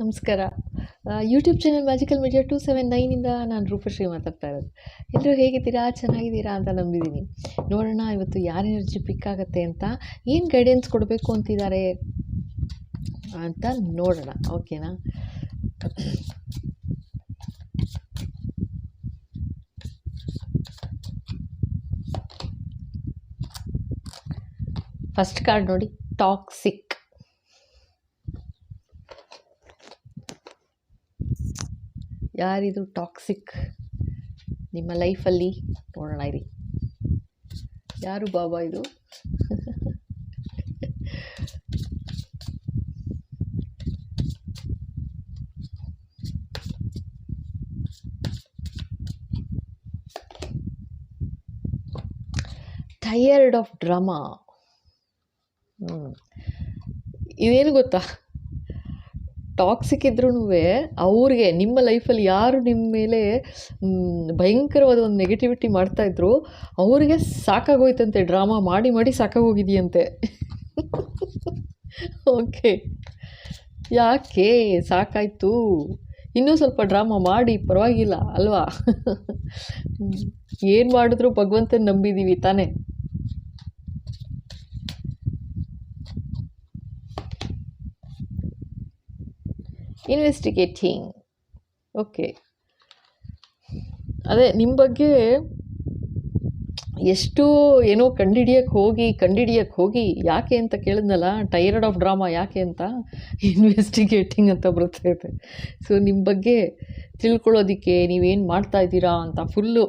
ನಮಸ್ಕಾರ. YouTube channel magical media two seven ನೈನಿಂದ ನಾನು ರೂಪಶ್ರೀ ಮಾತಾಡ್ತಾ ಇರೋದು. ಎಲ್ಲರೂ ಹೇಗಿದ್ದೀರಾ? ಚೆನ್ನಾಗಿದ್ದೀರಾ ಅಂತ ನಂಬಿದ್ದೀನಿ. ನೋಡೋಣ ಇವತ್ತು ಯಾರ ಎನರ್ಜಿ ಪಿಕ್ ಆಗುತ್ತೆ ಅಂತ, ಏನು ಗೈಡೆನ್ಸ್ ಕೊಡಬೇಕು ಅಂತಿದ್ದಾರೆ ಅಂತ ನೋಡೋಣ. ಓಕೆನಾ ಫಸ್ಟ್ ಕಾರ್ಡ್ ನೋಡಿ ಟಾಕ್ಸಿಕ್ ಯಾರಿದು ಟಾಕ್ಸಿಕ್ ನಿಮ್ಮ ಲೈಫಲ್ಲಿ ನೋಡೋಣ ಇರಿ ಯಾರು ಬಾಬಾ ಇದು? ಟಯರ್ಡ್ ಆಫ್ ಡ್ರಾಮಾ ಹ್ಞೂ ಇದೇನು ಗೊತ್ತಾ? ಟಾಕ್ಸಿಕ್ ಇದ್ರೂ ಅವ್ರಿಗೆ, ನಿಮ್ಮ ಲೈಫಲ್ಲಿ ಯಾರು ನಿಮ್ಮ ಮೇಲೆ ಭಯಂಕರವಾದ ಒಂದು ನೆಗೆಟಿವಿಟಿ ಮಾಡ್ತಾಯಿದ್ರು ಅವ್ರಿಗೆ ಸಾಕಾಗೋಯ್ತಂತೆ ಡ್ರಾಮಾ ಮಾಡಿ ಮಾಡಿ ಸಾಕಾಗೋಗಿದೆಯಂತೆ. ಓಕೆ ಯಾಕೆ? ಸಾಕಾಯ್ತು. ಇನ್ನೂ ಸ್ವಲ್ಪ ಡ್ರಾಮಾ ಮಾಡಿ, ಪರವಾಗಿಲ್ಲ, ಅಲ್ವಾ? ಏನು ಮಾಡಿದ್ರು ಭಗವಂತನ ನಂಬಿದ್ದೀವಿ ತಾನೇ. ಇನ್ವೆಸ್ಟಿಗೇಟಿಂಗ್ ಓಕೆ ಅದೇ ನಿಮ್ಮ ಬಗ್ಗೆ ಎಷ್ಟು ಏನೋ ಕಂಡಿಡಿಯಕ್ಕೆ ಹೋಗಿ ಕಂಡಿಡಿಯಕ್ಕೆ ಹೋಗಿ, ಯಾಕೆ ಅಂತ ಕೇಳಿದ್ನಲ್ಲ ಟೈರ್ಡ್ ಆಫ್ ಡ್ರಾಮಾ ಯಾಕೆ ಅಂತ? ಇನ್ವೆಸ್ಟಿಗೇಟಿಂಗ್ ಅಂತ ಬರ್ತೈತೆ ಸೊ ನಿಮ್ಮ ಬಗ್ಗೆ ತಿಳ್ಕೊಳ್ಳೋದಕ್ಕೆ ನೀವೇನು ಮಾಡ್ತಾ ಇದ್ದೀರಾ ಅಂತ ಫುಲ್ಲು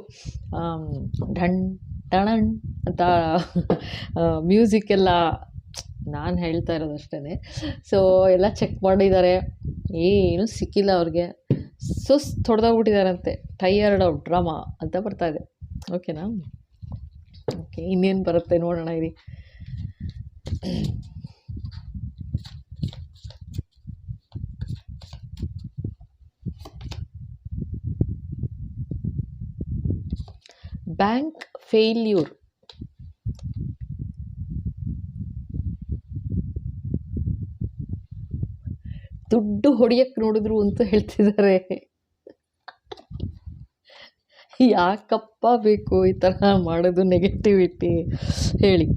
ಢಣ್ ಟಣಣ್ ಅಂತ ಮ್ಯೂಸಿಕ್ ಎಲ್ಲ ನಾನು ಹೇಳ್ತಾ ಇರೋದು ಅಷ್ಟೇ ಸೊ ಎಲ್ಲ ಚೆಕ್ ಮಾಡಿದ್ದಾರೆ. ಏನು ಸಿಕ್ಕಿಲ್ಲ ಅವ್ರಿಗೆ. ಸುಸ್ ತೊಡೆದೋಗ್ಬಿಟ್ಟಿದ್ದಾರಂತೆ. ಟೈಯರ್ಡ್ ಔಟ್ ಡ್ರಾಮಾ ಅಂತ ಬರ್ತಾ ಇದೆ. ಓಕೆನಾ ಓಕೆ ಇನ್ನೇನು ಬರುತ್ತೆ ನೋಡೋಣ ಇರಿ. ಬ್ಯಾಂಕ್ ಫೇಲ್ಯೂರ್ ದುಡ್ಡು ಹೊಡಿಯಕ್ಕೆ ನೋಡಿದ್ರು ಅಂತ ಹೇಳ್ತಿದ್ದಾರೆ. ಯಾಕಪ್ಪ ಬೇಕು ಈ ಥರ ಮಾಡೋದು ನೆಗೆಟಿವಿಟಿ ಹೇಳಿ.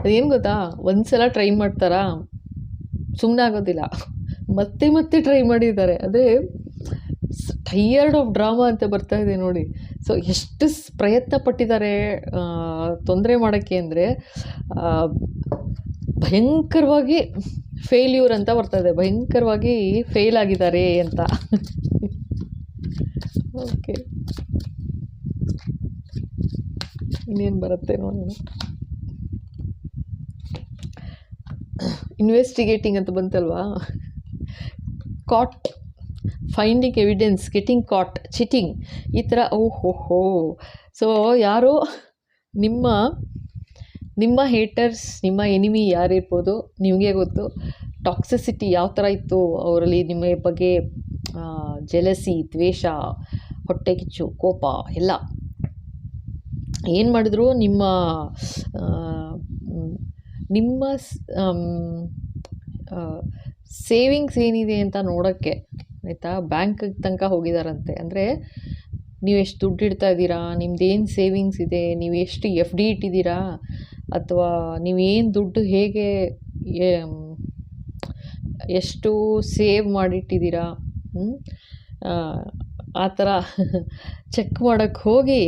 ಅದೇನು ಗೊತ್ತಾ? ಒಂದ್ಸಲ ಟ್ರೈ ಮಾಡ್ತಾರಾ? ಸುಮ್ಮನೆ ಆಗೋದಿಲ್ಲ. ಮತ್ತೆ ಮತ್ತೆ ಟ್ರೈ ಮಾಡಿದ್ದಾರೆ. ಅದೇ ಟೈಯರ್ಡ್ ಆಫ್ ಡ್ರಾಮಾ ಅಂತ ಬರ್ತಾ ಇದೆ ನೋಡಿ. ಸೊ ಎಷ್ಟು ಪ್ರಯತ್ನ ಪಟ್ಟಿದ್ದಾರೆ ತೊಂದರೆ ಮಾಡೋಕ್ಕೆ ಅಂದರೆ ಭಯಂಕರವಾಗಿ ಫೇಲ್ಯೂರ್ ಅಂತ ಬರ್ತಾ ಇದೆ ಭಯಂಕರವಾಗಿ ಫೇಲ್ ಆಗಿದ್ದಾರೆ ಅಂತ. ಓಕೆ ಇನ್ನೇನು ಬರುತ್ತೆ ನೋಡೋಣ ಇನ್ವೆಸ್ಟಿಗೇಟಿಂಗ್ ಅಂತ ಬಂತಲ್ವಾ? Caught finding evidence getting caught cheating ಈ ಥರ ಓಹೋ ಸೊ ಯಾರೋ ನಿಮ್ಮ ನಿಮ್ಮ ಹೇಟರ್ಸ್ ನಿಮ್ಮ ಎನಿಮಿ ಯಾರಿರ್ಬೋದು, ನಿಮಗೆ ಗೊತ್ತು ಟಾಕ್ಸಿಸಿಟಿ ಯಾವ ಥರ ಇತ್ತು ಅವರಲ್ಲಿ ನಿಮ್ಮ ಬಗ್ಗೆ ಜೆಲಸಿ ದ್ವೇಷ, ಹೊಟ್ಟೆ ಕಿಚ್ಚು, ಕೋಪ ಎಲ್ಲ. ಏನು ಮಾಡಿದ್ರು ನಿಮ್ಮ ನಿಮ್ಮ ಸೇವಿಂಗ್ಸ್ ಏನಿದೆ ಅಂತ ನೋಡೋಕ್ಕೆ, ಆಯಿತಾ ಬ್ಯಾಂಕ್ ತನಕ ಹೋಗಿದಾರಂತೆ. ಅಂದರೆ ನೀವು ಎಷ್ಟು ದುಡ್ಡು ಇಡ್ತಾ ಇದ್ದೀರಾ ನಿಮ್ಮದೇನು ಸೇವಿಂಗ್ಸ್ ಇದೆ ನೀವು ಎಷ್ಟು ಎಫ್ ಡಿ ಇಟ್ಟಿದ್ದೀರಾ ಅಥವಾ ನೀವೇನು ದುಡ್ಡು ಹೇಗೆ ಎಷ್ಟು ಸೇವ್ ಮಾಡಿಟ್ಟಿದ್ದೀರಾ? ಆ, ಥರ ಚೆಕ್ ಮಾಡೋಕ್ಕೆ ಹೋಗಿ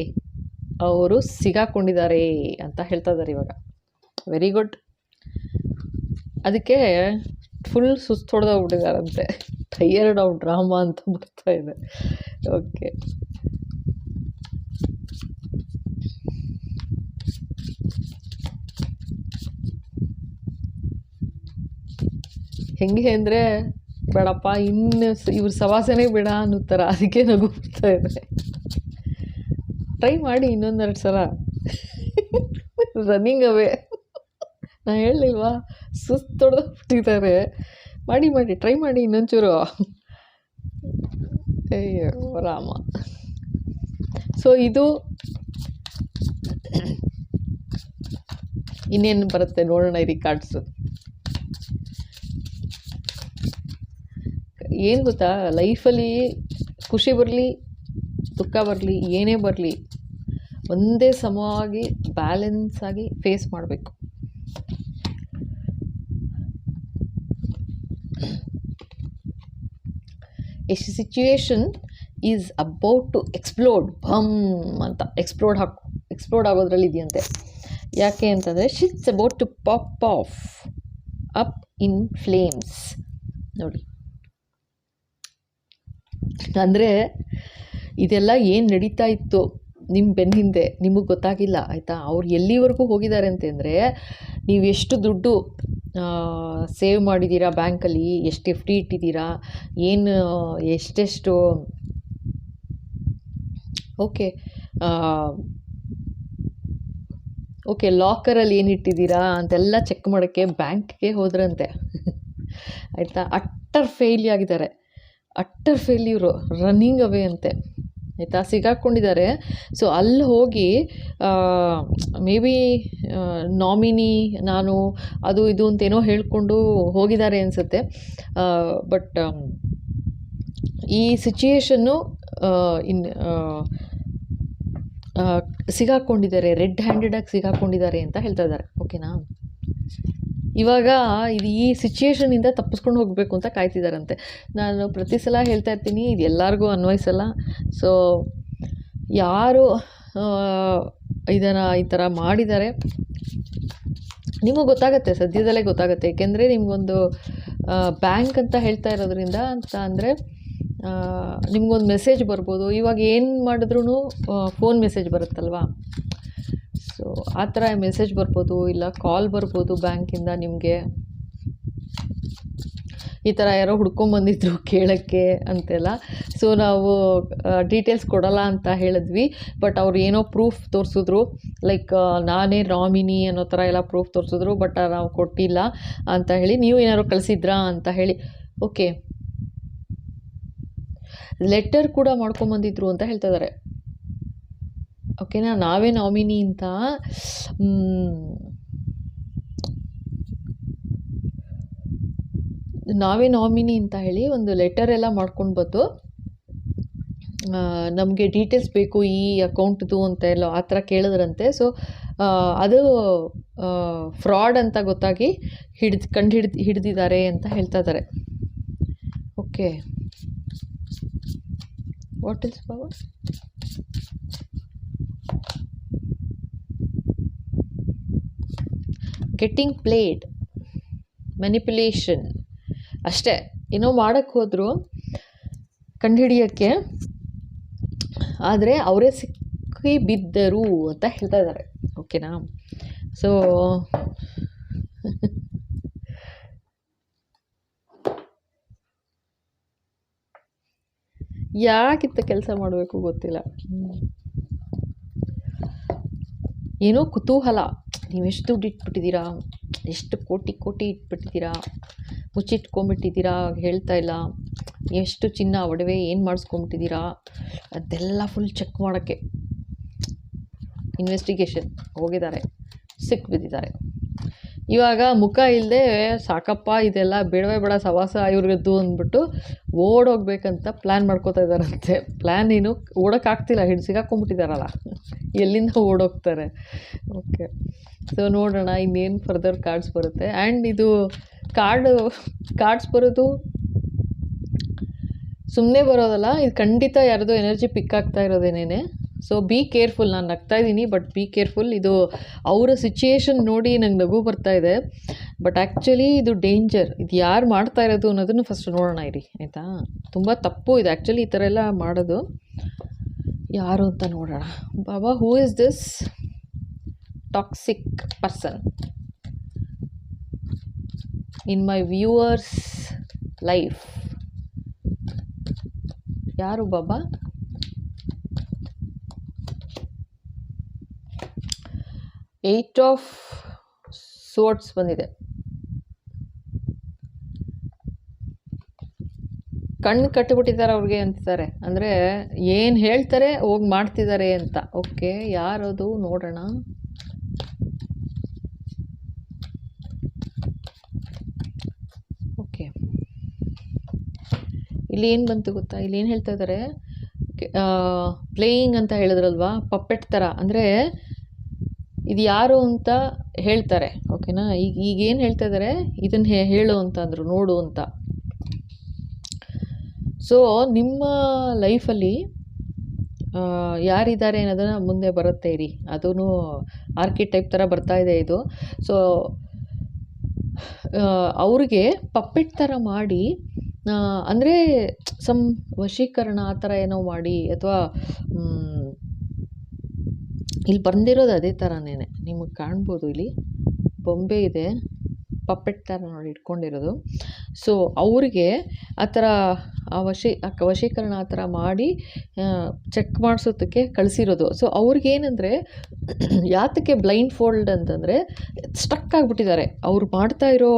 ಅವರು ಸಿಗಾಕೊಂಡಿದ್ದಾರೆ ಅಂತ ಹೇಳ್ತಾ ಇದ್ದಾರೆ ಇವಾಗ. ವೆರಿ ಗುಡ್ ಅದಕ್ಕೆ ಫುಲ್ ಸುಸ್ತು ಹೊಡೆದೋಗ್ಬಿಟ್ಟಿದಾರಂತೆ ಟೈಯರ್ಡ್ ಔಟ್ ಡ್ರಾಮಾ ಅಂತ ಬರ್ತಾ ಇದೆ. ಓಕೆ ಹೆಂಗೆ ಅಂದರೆ, ಬೇಡಪ್ಪ, ಇನ್ನು ಇವ್ರ ಸವಾಸನೆ ಬೇಡ ಅನ್ನೋ ಅದಕ್ಕೆ ನಗು ಬರ್ತಾ ಇದೆ. ಟ್ರೈ ಮಾಡಿ ಇನ್ನೊಂದೆರಡು ಸಲ. ರನ್ನಿಂಗ್ ಅವೇ ನಾ ಹೇಳಲಿಲ್ವಾ? ಸುಸ್ತು ತೊಡೆದ್ಬಿಟ್ಟಿದ್ದಾರೆ ಮಾಡಿ ಮಾಡಿ ಟ್ರೈ ಮಾಡಿ ಇನ್ನೊಂಚೂರು. ಅಯ್ಯೋ, ರಾಮ. ಸೊ ಇದು ಇನ್ನೇನು ಬರುತ್ತೆ? ನೋಡೋಣ ರೀ ಕಾರ್ಡ್ಸು ಏನು ಗೊತ್ತಾ? ಲೈಫಲ್ಲಿ ಖುಷಿ ಬರಲಿ, ದುಃಖ ಬರಲಿ, ಏನೇ ಬರಲಿ, ಒಂದೇ ಸಮವಾಗಿ ಬ್ಯಾಲೆನ್ಸ್ ಆಗಿ ಫೇಸ್ ಮಾಡಬೇಕು. ಎಷ್ಟು situation is about to explode ಭಮ್ ಅಂತ. ಎಕ್ಸ್ಪ್ಲೋಡ್ ಹಾಕು ಎಕ್ಸ್ಪ್ಲೋಡ್ ಆಗೋದ್ರಲ್ಲಿ ಇದೆಯಂತೆ. ಯಾಕೆ ಅಂತಂದರೆ shit's about to pop off up in flames ನೋಡಿ. ಅಂದರೆ ಇದೆಲ್ಲ ಏನು ನಡೀತಾ ಇತ್ತು ನಿಮ್ಮ ಬೆನ್ನ ಹಿಂದೆ ನಿಮಗೆ ಗೊತ್ತಾಗಿಲ್ಲ, ಆಯಿತಾ? ಅವ್ರು ಎಲ್ಲಿವರೆಗೂ ಹೋಗಿದ್ದಾರೆ ಅಂತಂದರೆ, ನೀವು ಎಷ್ಟು ದುಡ್ಡು ಸೇವ್ ಮಾಡಿದ್ದೀರಾ ಬ್ಯಾಂಕಲ್ಲಿ? ಎಷ್ಟು ಎಫ್ ಡಿ ಇಟ್ಟಿದ್ದೀರಾ? ಏನು, ಎಷ್ಟೆಷ್ಟು? ಓಕೆ ಓಕೆ, ಲಾಕರಲ್ಲಿ ಏನು ಇಟ್ಟಿದ್ದೀರಾ ಅಂತೆಲ್ಲ ಚೆಕ್ ಮಾಡೋಕ್ಕೆ ಬ್ಯಾಂಕ್ಗೆ ಹೋದ್ರಂತೆ. ಆಯಿತಾ? ಅಟ್ಟರ್ ಫೇಲ್ ಆಗಿದ್ದಾರೆ. ಅಟ್ಟರ್ ಫೇಲ್ಯೂರು ರನ್ನಿಂಗ್ ಅವೇ ಅಂತೆ. ಆಯಿತಾ? ಸಿಗಾಕ್ಕೊಂಡಿದ್ದಾರೆ ಸೊ ಅಲ್ಲಿ ಹೋಗಿ ಮೇ ಬಿ ನಾಮಿನಿ ನಾನು, ಅದು ಇದು ಅಂತೇನೋ ಹೇಳಿಕೊಂಡು ಹೋಗಿದ್ದಾರೆ ಅನಿಸುತ್ತೆ. ಬಟ್ ಈ ಸಿಚುಯೇಷನ್ನು ಇನ್ ಸಿಗಾಕ್ಕೊಂಡಿದ್ದಾರೆ ರೆಡ್ ಹ್ಯಾಂಡೆಡಾಗಿ ಸಿಗಾಕ್ಕೊಂಡಿದ್ದಾರೆ ಅಂತ ಹೇಳ್ತಾ ಇದ್ದಾರೆ. ಓಕೆನಾ ಇವಾಗ ಇದು ಈ ಸಿಚುಯೇಷನಿಂದ ತಪ್ಪಿಸ್ಕೊಂಡು ಹೋಗಬೇಕು ಅಂತ ಕಾಯ್ತಿದ್ದಾರಂತೆ ನಾನು ಪ್ರತಿ ಸಲ ಹೇಳ್ತಾ ಇರ್ತೀನಿ, ಇದು ಎಲ್ಲರಿಗೂ ಅನ್ವಯಿಸಲ್ಲ. ಸೊ ಯಾರು ಇದನ್ನು ಈ ಥರ ಮಾಡಿದ್ದಾರೆ ನಿಮಗೆ ಗೊತ್ತಾಗುತ್ತೆ, ಸದ್ಯದಲ್ಲೇ ಗೊತ್ತಾಗುತ್ತೆ. ಏಕೆಂದರೆ ನಿಮಗೊಂದು ಬ್ಯಾಂಕ್ ಅಂತ ಹೇಳ್ತಾ ಇರೋದ್ರಿಂದ ಅಂತ ಅಂದರೆ ನಿಮ್ಗೊಂದು ಮೆಸೇಜ್ ಬರ್ಬೋದು. ಇವಾಗ ಏನು ಮಾಡಿದ್ರೂ ಫೋನ್ ಮೆಸೇಜ್ ಬರುತ್ತಲ್ವಾ? ಸೊ ಆ ಥರ ಮೆಸೇಜ್ ಬರ್ಬೋದು, ಇಲ್ಲ ಕಾಲ್ ಬರ್ಬೋದು ಬ್ಯಾಂಕಿಂದ ನಿಮಗೆ. ಈ ಥರ ಯಾರೋ ಹುಡ್ಕೊಂಬಂದಿದ್ರು ಕೇಳೋಕ್ಕೆ ಅಂತೆಲ್ಲ. ಸೊ ನಾವು ಡೀಟೇಲ್ಸ್ ಕೊಡಲ್ಲ ಅಂತ ಹೇಳಿದ್ವಿ. ಬಟ್ ಅವ್ರು ಏನೋ ಪ್ರೂಫ್ ತೋರಿಸಿದ್ರು. ಲೈಕ್ ನಾನೇ ನಾಮಿನಿ ಅನ್ನೋ ಥರ ಎಲ್ಲ ಪ್ರೂಫ್ ತೋರಿಸಿದ್ರು ಬಟ್ ನಾವು ಕೊಟ್ಟಿಲ್ಲ ಅಂತ ಹೇಳಿ, ನೀವು ಏನಾದ್ರು ಕಳಿಸಿದ್ರಾ ಅಂತ ಹೇಳಿ. ಓಕೆ ಲೆಟರ್ ಕೂಡ ಮಾಡ್ಕೊಂಬಂದಿದ್ರು ಅಂತ ಹೇಳ್ತಾ ಇದ್ದಾರೆ ಓಕೆನಾ? ನಾವೇ ನಾಮಿನಿ ಅಂತ ನಾವೇ ನಾಮಿನಿ ಅಂತ ಹೇಳಿ ಒಂದು ಲೆಟರ್ ಎಲ್ಲ ಮಾಡ್ಕೊಂಡು ಬಂದು ನಮಗೆ ಡೀಟೇಲ್ಸ್ ಬೇಕು ಈ ಅಕೌಂಟ್ದು ಅಂತ ಎಲ್ಲ ಆ ಥರ ಕೇಳಿದ್ರಂತೆ. ಸೊ ಅದು ಫ್ರಾಡ್ ಅಂತ ಗೊತ್ತಾಗಿ ಹಿಡಿದು, ಕಂಡು ಹಿಡಿದು, ಹಿಡಿದಿದ್ದಾರೆ ಅಂತ ಹೇಳ್ತಾ ಇದ್ದಾರೆ. Okay what is power getting played manipulation ಅಷ್ಟೇ. ಏನೋ ಮಾಡೋಕ್ಕೆ ಹೋದರು ಕಂಡುಹಿಡಿಯೋಕ್ಕೆ. ಆದರೆ ಅವರೇ ಸಿಕ್ಕಿ ಬಿದ್ದರು ಅಂತ ಹೇಳ್ತಾ ಇದ್ದಾರೆ. ಓಕೆನಾ ಸೊ ಯಾಕಿತ್ತ ಕೆಲಸ ಮಾಡಬೇಕು ಗೊತ್ತಿಲ್ಲ. ಏನೋ ಕುತೂಹಲ. ನೀವೆಷ್ಟು ದುಡ್ಡು ಇಟ್ಬಿಟ್ಟಿದ್ದೀರಾ ಎಷ್ಟು ಕೋಟಿ ಕೋಟಿ ಇಟ್ಬಿಟ್ಟಿದ್ದೀರಾ? ಮುಚ್ಚಿಟ್ಕೊಂಬಿಟ್ಟಿದ್ದೀರಾ ಹೇಳ್ತಾ ಇಲ್ಲ. ಎಷ್ಟು ಚಿನ್ನ ಒಡವೆ ಏನು ಮಾಡಿಸ್ಕೊಂಬಿಟ್ಟಿದ್ದೀರಾ ಅದೆಲ್ಲ ಫುಲ್ ಚೆಕ್ ಮಾಡೋಕ್ಕೆ. ಇನ್ವೆಸ್ಟಿಗೇಷನ್ ಹೋಗಿದ್ದಾರೆ. ಸಿಕ್ಬಿದ್ದಿದ್ದಾರೆ ಇವಾಗ ಮುಖ ಇಲ್ಲದೆ ಸಾಕಪ್ಪ, ಇದೆಲ್ಲ ಬೇಡವೇ ಬೇಡ, ಸವಾಸ ಇವ್ರಿಗದ್ದು ಅಂದ್ಬಿಟ್ಟು ಓಡೋಗ್ಬೇಕಂತ ಪ್ಲ್ಯಾನ್ ಮಾಡ್ಕೋತಾ ಇದ್ದಾರಂತೆ. ಪ್ಲ್ಯಾನ್ ಏನು ಓಡೋಕ್ಕಾಗ್ತಿಲ್ಲ ಹಿಡಿದು ಸಿಗಾಕೊಂಬಿಟ್ಟಿದ್ದಾರಲ್ಲ ಎಲ್ಲಿಂದ ಓಡೋಗ್ತಾರೆ. ಓಕೆ ಸೊ ನೋಡೋಣ ಇನ್ನೇನು ಫರ್ದರ್ ಕಾರ್ಡ್ಸ್ ಬರುತ್ತೆ. ಆ್ಯಂಡ್ ಇದು ಕಾರ್ಡ್ ಕಾರ್ಡ್ಸ್ ಬರೋದು ಸುಮ್ಮನೆ ಬರೋದಲ್ಲ, ಇದು ಖಂಡಿತ ಯಾರದೋ ಎನರ್ಜಿ ಪಿಕ್ ಆಗ್ತಾ ಇರೋದೇನೇನೆ. ಸೊ ಬಿ ಕೇರ್ಫುಲ್ ನಾನು ನಗ್ತಾ ಇದ್ದೀನಿ ಬಟ್ ಬಿ ಕೇರ್ಫುಲ್ ಇದು ಅವರ ಸಿಚುಯೇಷನ್ ನೋಡಿ ನಂಗೆ ನಗು ಬರ್ತಾ ಇದೆ. ಬಟ್ ಆ್ಯಕ್ಚುಲಿ ಇದು ಡೇಂಜರ್ ಇದು ಯಾರು ಮಾಡ್ತಾ ಇರೋದು ಅನ್ನೋದನ್ನು ಫಸ್ಟ್ ನೋಡೋಣ ಇರಿ, ಆಯಿತಾ? ತುಂಬ ತಪ್ಪು ಇದು. ಆ್ಯಕ್ಚುಲಿ ಈ ಥರ ಎಲ್ಲ ಮಾಡೋದು. ಯಾರು ಅಂತ ನೋಡೋಣ. ಬಾಬಾ who is this toxic person in my viewers life ಯಾರು ಬಾಬಾ? ಏಯ್ಟ್ ಆಫ್ ಸೋಟ್ಸ್ ಬಂದಿದೆ. ಕಣ್ಣು ಕಟ್ಟಿಬಿಟ್ಟಿದ್ದಾರೆ ಅವ್ರಿಗೆ ಅಂತಿದ್ದಾರೆ ಅಂದರೆ ಏನು ಹೇಳ್ತಾರೆ ಹೋಗಿ ಮಾಡ್ತಿದ್ದಾರೆ ಅಂತ. ಓಕೆ, ಯಾರದು ನೋಡೋಣ. ಓಕೆ. ಇಲ್ಲಿ ಏನು ಬಂತು ಗೊತ್ತಾ? ಇಲ್ಲಿ ಏನು ಹೇಳ್ತಾ ಇದ್ದಾರೆ? ಪ್ಲೇಯಿಂಗ್ ಅಂತ ಹೇಳಿದ್ರಲ್ವಾ? ಪಪ್ಪೆಟ್ ಥರ ಅಂದರೆ ಇದು ಯಾರು ಅಂತ ಹೇಳ್ತಾರೆ. ಓಕೆನಾ? ಈಗ ಈಗೇನು ಹೇಳ್ತಾ ಇದ್ದಾರೆ? ಇದನ್ನು ಹೇಳು ಅಂತ ಅಂದರು, ನೋಡು ಅಂತ. ಸೊ ನಿಮ್ಮ ಲೈಫಲ್ಲಿ ಯಾರಿದ್ದಾರೆ ಅನ್ನೋದನ್ನು ಮುಂದೆ ಬರುತ್ತೆ ಇರಿ. ಅದೂ ಆರ್ಕಿಟೈಪ್ ಥರ ಬರ್ತಾ ಇದೆ ಇದು. ಸೊ ಅವ್ರಿಗೆ ಪಪ್ಪೆಟ್ ಥರ ಮಾಡಿ ಅಂದರೆ ಸಮ್ ವಶೀಕರಣ ಆ ಥರ ಏನೋ ಮಾಡಿ ಅಥವಾ ಇಲ್ಲಿ ಬಂದಿರೋದು ಅದೇ ಥರನೇ ನಿಮಗೆ ಕಾಣ್ಬೋದು ಇಲ್ಲಿ. ಬೊಂಬೆ ಇದೆ. ಪಪ್ಪೆಟ್ ಥರ ನೋಡಿ ಇಟ್ಕೊಂಡಿರೋದು. ಸೊ ಅವ್ರಿಗೆ ಆ ಥರ ಆ ವಶೀ ವಶೀಕರಣ ಆ ಥರ ಮಾಡಿ ಚೆಕ್ ಮಾಡಿಸೋದಕ್ಕೆ ಕಳಿಸಿರೋದು. ಸೊ ಅವ್ರಿಗೇನೆಂದರೆ ಯಾತಕ್ಕೆ ಬ್ಲೈಂಡ್ ಫೋಲ್ಡ್ ಅಂತಂದರೆ ಸ್ಟಕ್ ಆಗಿಬಿಟ್ಟಿದ್ದಾರೆ. ಅವ್ರು ಮಾಡ್ತಾ ಇರೋ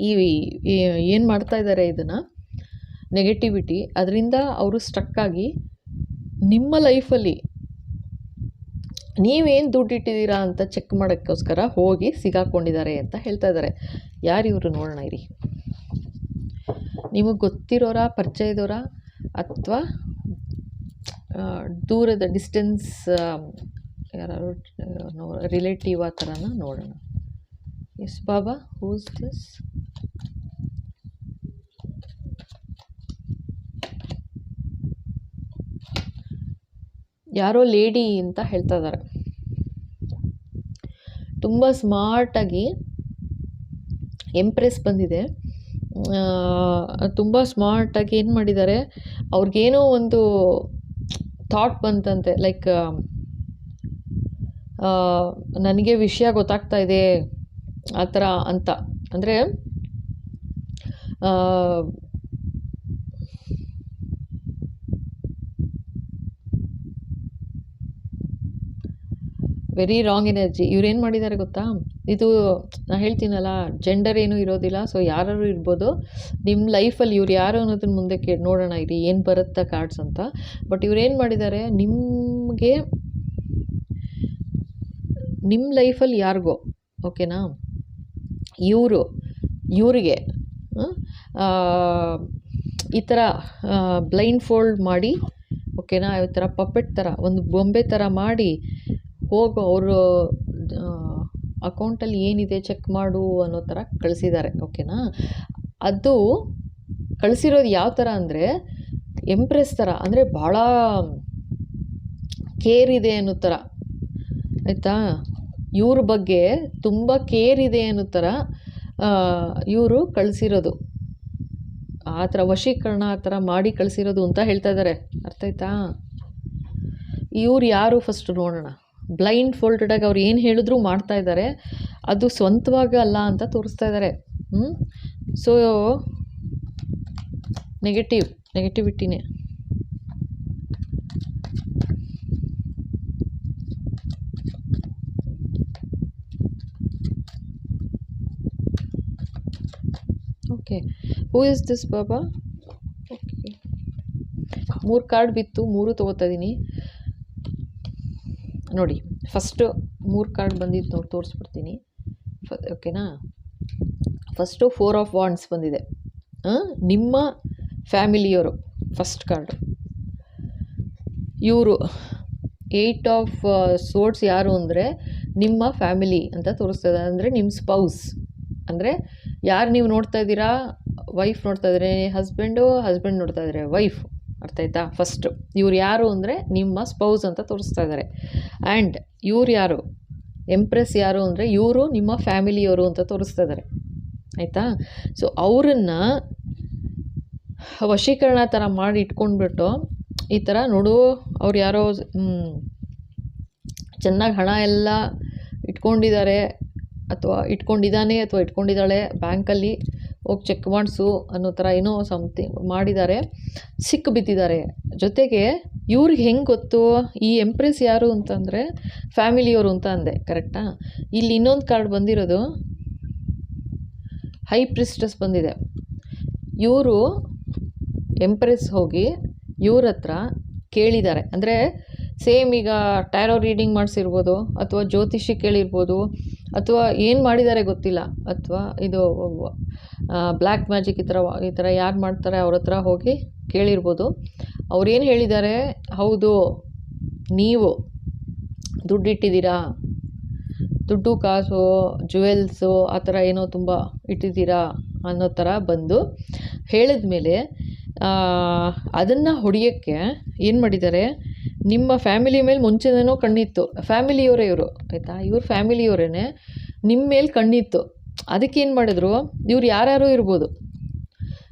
ಈ ಏನು ಮಾಡ್ತಾ ಇದ್ದಾರೆ ಇದನ್ನು? ನೆಗೆಟಿವಿಟಿ ಅದರಿಂದ ಅವರು ಸ್ಟಕ್ ಆಗಿ ನಿಮ್ಮ ಲೈಫಲ್ಲಿ ನೀವೇನು ದುಡ್ಡು ಇಟ್ಟಿದ್ದೀರಾ ಅಂತ ಚೆಕ್ ಮಾಡೋಕ್ಕೋಸ್ಕರ ಹೋಗಿ ಸಿಗಾಕೊಂಡಿದ್ದಾರೆ ಅಂತ ಹೇಳ್ತಾ ಇದ್ದಾರೆ. ಯಾರು ಇವರು ನೋಡೋಣ ಇರಿ. ನಿಮಗೆ ಗೊತ್ತಿರೋರ, ಪರಿಚಯದವರ, ಅಥವಾ ದೂರದ ಡಿಸ್ಟೆನ್ಸ್ ಯಾರು ರಿಲೇಟಿವ್ ಆ ಥರನ ನೋಡೋಣ. ಎಸ್ ಬಾಬಾ ಹೂಸ್ ದಿಸ್ ಯಾರೋ ಲೇಡಿ ಅಂತ ಹೇಳ್ತಾ ಇದ್ದಾರೆ ತುಂಬ ಸ್ಮಾರ್ಟಾಗಿ ಎಂಪ್ರೆಸ್ ಬಂದಿದೆ. ತುಂಬ ಸ್ಮಾರ್ಟಾಗಿ ಏನು ಮಾಡಿದ್ದಾರೆ, ಅವ್ರಿಗೇನೋ ಒಂದು ಥಾಟ್ ಬಂತಂತೆ ಲೈಕ್ ನನಗೆ ವಿಷಯ ಗೊತ್ತಾಗ್ತಾ ಇದೆ ಆ ಥರ ಅಂತ. ಅಂದರೆ ವೆರಿ ರಾಂಗ್ ಎನರ್ಜಿ ಇವ್ರೇನು ಮಾಡಿದ್ದಾರೆ ಗೊತ್ತಾ? ಇದು ನಾನು ಹೇಳ್ತೀನಲ್ಲ ಜೆಂಡರ್ ಏನೂ ಇರೋದಿಲ್ಲ ಸೊ ಯಾರು ಇರ್ಬೋದು. ನಿಮ್ಮ ಲೈಫಲ್ಲಿ ಇವ್ರು ಯಾರು ಅನ್ನೋದನ್ನ ಮುಂದೆ ಕೇ ನೋಡೋಣ ಇರಿ, ಏನು ಬರುತ್ತಾ ಕಾರ್ಡ್ಸ್ ಅಂತ. ಬಟ್ ಇವ್ರೇನು ಮಾಡಿದ್ದಾರೆ ನಿಮಗೆ ನಿಮ್ಮ ಲೈಫಲ್ಲಿ ಯಾರಿಗೋ ಓಕೆನಾ ಇವರು, ಇವರಿಗೆ ಈ ಥರ ಬ್ಲೈಂಡ್ ಫೋಲ್ಡ್ ಮಾಡಿ ಓಕೆನಾ ಈ ಥರ ಪಪ್ಪೆಟ್ ಥರ ಒಂದು ಬೊಂಬೆ ಥರ ಮಾಡಿ ಹೋಗು ಅವರು ಅಕೌಂಟಲ್ಲಿ ಏನಿದೆ ಚೆಕ್ ಮಾಡು ಅನ್ನೋ ಥರ ಕಳಿಸಿದ್ದಾರೆ, ಓಕೆನಾ? ಅದು ಕಳಿಸಿರೋದು ಯಾವ ಥರ ಅಂದರೆ ಎಂಪ್ರೆಸ್ ಥರ, ಅಂದರೆ ಭಾಳ ಕೇರ್ ಇದೆ ಅನ್ನೋ ಥರ, ಆಯಿತಾ? ಇವ್ರ ಬಗ್ಗೆ ತುಂಬ ಕೇರ್ ಇದೆ ಅನ್ನೋ ಥರ ಇವರು ಕಳಿಸಿರೋದು. ಆ ಥರ ವಶೀಕರಣ ಆ ಥರ ಮಾಡಿ ಕಳಿಸಿರೋದು ಅಂತ ಹೇಳ್ತಾ ಇದ್ದಾರೆ. ಅರ್ಥ ಆಯ್ತಾ? ಇವ್ರು ಯಾರು ಫಸ್ಟ್ ನೋಡೋಣ? ಬ್ಲೈಂಡ್ ಫೋಲ್ಡೆಡಾಗಿ ಅವ್ರು ಏನು ಹೇಳಿದ್ರು ಮಾಡ್ತಾ ಇದ್ದಾರೆ. ಅದು ಸ್ವಂತವಾಗಿ ಅಲ್ಲ ಅಂತ ತೋರಿಸ್ತಾ ಇದ್ದಾರೆ. ಹ್ಞೂ ಸೊ ನೆಗೆಟಿವ್ ನೆಗೆಟಿವಿಟಿನೇ ಓಕೆ ಹೂ ಇಸ್ ದಿಸ್ ಬಾಬಾ ಓಕೆ ಮೂರು ಕಾರ್ಡ್ ಬಿತ್ತು, ಮೂರು ತೊಗೋತಾ ಇದ್ದೀನಿ ನೋಡಿ ಫಸ್ಟು ಮೂರು ಕಾರ್ಡ್ ಬಂದಿದ್ದು ನೋಡಿ, ತೋರಿಸ್ಬಿಡ್ತೀನಿ. ಫ ಓಕೆನಾ ಫಸ್ಟು ಫೋರ್ ಆಫ್ ವಾಂಡ್ಸ್ ಬಂದಿದೆ. ನಿಮ್ಮ ಫ್ಯಾಮಿಲಿಯವರು ಫಸ್ಟ್ ಕಾರ್ಡು ಇವರು ಏಯ್ಟ್ ಆಫ್ ಸೋರ್ಟ್ಸ್ ಯಾರು ಅಂದರೆ, ನಿಮ್ಮ ಫ್ಯಾಮಿಲಿ ಅಂತ ತೋರಿಸ್ತದೆ. ಅಂದರೆ ನಿಮ್ಮ ಸ್ಪೌಸ್ ಅಂದರೆ ಯಾರು ನೀವು ನೋಡ್ತಾ ಇದ್ದೀರಾ? ವೈಫ್ ನೋಡ್ತಾ ಇದ್ರೆ ಹಸ್ಬೆಂಡು ಹಸ್ಬೆಂಡ್ ನೋಡ್ತಾ ಇದ್ದಾರೆ ವೈಫ್ ಅರ್ಥ ಆಯ್ತಾ? ಫಸ್ಟು ಇವ್ರು ಯಾರು ಅಂದರೆ ನಿಮ್ಮ ಸ್ಪೌಸ್ ಅಂತ ತೋರಿಸ್ತಾ ಇದ್ದಾರೆ ಆ್ಯಂಡ್ ಇವ್ರು ಯಾರು? ಎಂಪ್ರೆಸ್ ಯಾರು ಅಂದರೆ ಇವರು ನಿಮ್ಮ ಫ್ಯಾಮಿಲಿಯವರು ಅಂತ ತೋರಿಸ್ತಾ ಇದ್ದಾರೆ ಆಯಿತಾ? ಸೊ ಅವರನ್ನು ವಶೀಕರಣ ಥರ ಮಾಡಿ ಇಟ್ಕೊಂಡ್ಬಿಟ್ಟು ಈ ಥರ ನೋಡು, ಅವ್ರು ಯಾರೋ ಚೆನ್ನಾಗಿ ಹಣ ಎಲ್ಲ ಇಟ್ಕೊಂಡಿದ್ದಾರೆ ಅಥವಾ ಇಟ್ಕೊಂಡಿದ್ದಾನೆ ಅಥವಾ ಇಟ್ಕೊಂಡಿದ್ದಾಳೆ ಬ್ಯಾಂಕಲ್ಲಿ ಹೋಗಿ ಚೆಕ್ ಮಾಡಿಸು ಅನ್ನೋ ಥರ ಏನೋ ಸಮಥಿಂಗ್ ಮಾಡಿದ್ದಾರೆ. ಸಿಕ್ಕು ಬಿದ್ದಿದ್ದಾರೆ. ಜೊತೆಗೆ ಇವ್ರಿಗೆ ಹೆಂಗೆ ಗೊತ್ತು? ಈ ಎಂಪ್ರೆಸ್ ಯಾರು ಅಂತಂದರೆ ಫ್ಯಾಮಿಲಿಯವರು ಅಂತ ಅಂದೆ ಕರೆಕ್ಟಾ ಇಲ್ಲಿ ಇನ್ನೊಂದು ಕಾರ್ಡ್ ಬಂದಿರೋದು ಹೈ ಪ್ರಿಸ್ಟಸ್ ಬಂದಿದೆ. ಇವರು ಎಂಪ್ರೆಸ್ ಹೋಗಿ ಇವ್ರ ಹತ್ರ ಕೇಳಿದ್ದಾರೆ. ಅಂದರೆ ಸೇಮ್ ಈಗ ಟ್ಯಾರೋ ರೀಡಿಂಗ್ ಮಾಡಿಸಿರ್ಬೋದು ಅಥವಾ ಜ್ಯೋತಿಷಿ ಕೇಳಿರ್ಬೋದು ಅಥವಾ ಏನು ಮಾಡಿದ್ದಾರೆ ಗೊತ್ತಿಲ್ಲ. ಅಥವಾ ಇದು ಬ್ಲ್ಯಾಕ್ ಮ್ಯಾಜಿಕ್ ಈ ಥರ ಈ ಥರ ಯಾರು ಮಾಡ್ತಾರೆ ಅವ್ರ ಹತ್ರ ಹೋಗಿ ಕೇಳಿರ್ಬೋದು. ಏನು ಹೇಳಿದ್ದಾರೆ ಹೌದು, ನೀವು ದುಡ್ಡಿಟ್ಟಿದ್ದೀರಾ ದುಡ್ಡು, ಕಾಸು, ಜುವೆಲ್ಸು ಆ ಥರ ಏನೋ ತುಂಬ ಇಟ್ಟಿದ್ದೀರಾ ಅನ್ನೋ ಥರ ಬಂದು ಹೇಳಿದ ಮೇಲೆ ಅದನ್ನು ಹೊಡಿಯೋಕ್ಕೆ ಏನು ಮಾಡಿದ್ದಾರೆ ನಿಮ್ಮ ಫ್ಯಾಮಿಲಿ ಮೇಲೆ ಮುಂಚೆನೇನೋ ಕಣ್ಣಿತ್ತು. ಫ್ಯಾಮಿಲಿಯವರೇ ಇವರು, ಆಯಿತಾ? ಇವ್ರ ಫ್ಯಾಮಿಲಿಯವರೇ ನಿಮ್ಮ ಮೇಲೆ ಕಣ್ಣಿತ್ತು. ಏನು ಮಾಡಿದ್ರು? ಇವ್ರು ಯಾರ್ಯಾರು ಇರ್ಬೋದು.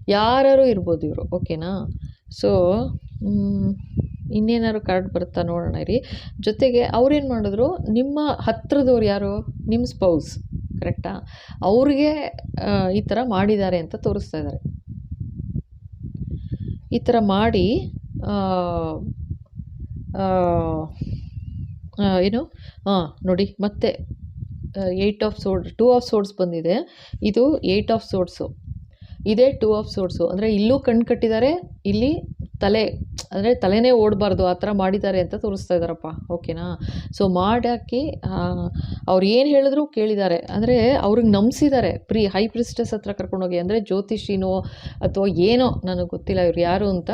ಯಾರ್ಯಾರು ಇರ್ಬೋದು ಇವರು, ಓಕೆನಾ? ಸೊ ಇನ್ನೇನಾದ್ರು ಕಾರ್ಡ್ ಬರುತ್ತಾ ನೋಡೋಣ ರೀ ಜೊತೆಗೆ ಅವ್ರೇನು ಮಾಡಿದ್ರು? ನಿಮ್ಮ ಹತ್ರದವ್ರು ಯಾರು? ನಿಮ್ಮ ಸ್ಪೌಸ್ ಕರೆಕ್ಟಾ ಅವ್ರಿಗೆ ಈ ಥರ ಮಾಡಿದ್ದಾರೆ ಅಂತ ತೋರಿಸ್ತಾ ಇದ್ದಾರೆ ಈ ಥರ ಮಾಡಿ ಏನು? ಹಾಂ ನೋಡಿ, ಮತ್ತೆ eight of sword two of swords ಬಂದಿದೆ. ಇದು ಏಯ್ಟ್ ಆಫ್ ಸೋಡ್ಸು ಇದೇ ಟೂ ಆಫ್ ಸೋಡ್ಸು ಅಂದರೆ ಇಲ್ಲೂ ಕಣ್ಣು ಕಟ್ಟಿದ್ದಾರೆ, ಇಲ್ಲಿ ತಲೆ, ಅಂದರೆ ತಲೆನೇ ಓಡಬಾರ್ದು, ಆ ಥರ ಮಾಡಿದ್ದಾರೆ ಅಂತ ತೋರಿಸ್ತಾ ಇದ್ದಾರಪ್ಪ. ಓಕೆನಾ? ಸೊ ಮಾಡಾಕಿ ಅವ್ರು ಏನು ಹೇಳಿದ್ರು ಕೇಳಿದ್ದಾರೆ. ಅಂದರೆ ಅವ್ರಿಗೆ ನಂಬಿಸಿದ್ದಾರೆ. ಪ್ರೀ, ಹೈ ಪ್ರಿಸ್ಟಸ್ ಹತ್ರ ಕರ್ಕೊಂಡೋಗಿ, ಅಂದರೆ ಜ್ಯೋತಿಷಿನೋ ಅಥವಾ ಏನೋ, ನನಗೆ ಗೊತ್ತಿಲ್ಲ ಇವ್ರು ಯಾರು ಅಂತ,